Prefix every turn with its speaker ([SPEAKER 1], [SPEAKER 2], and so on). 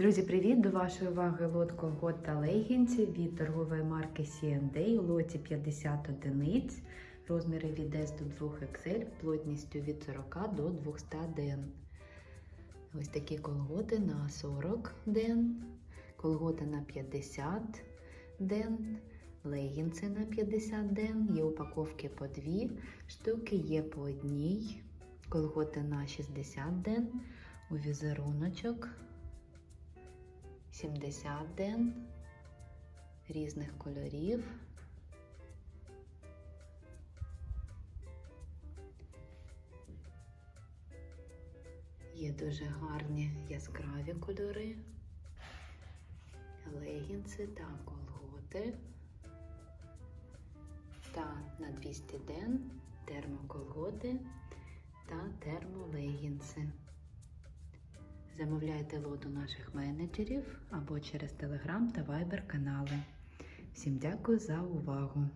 [SPEAKER 1] Друзі, привіт! До вашої уваги лот колгот та легінців від торгової марки C&A у лоті 50 одиниць, розміри від S до 2 XL, плотністю від 40 до 200 ден. Ось такі колготи на 40 ден, колготи на 50 ден, легінці на 50 ден, є упаковки по 2 штуки, є по одній, колготи на 60 ден, у візеруночок. 70 ден різних кольорів. Є дуже гарні яскраві кольори, легінси та колготи. Та на 200 ден термоколготи та термолегінси. Замовляйте лот наших менеджерів або через Telegram та Viber канали. Всім дякую за увагу!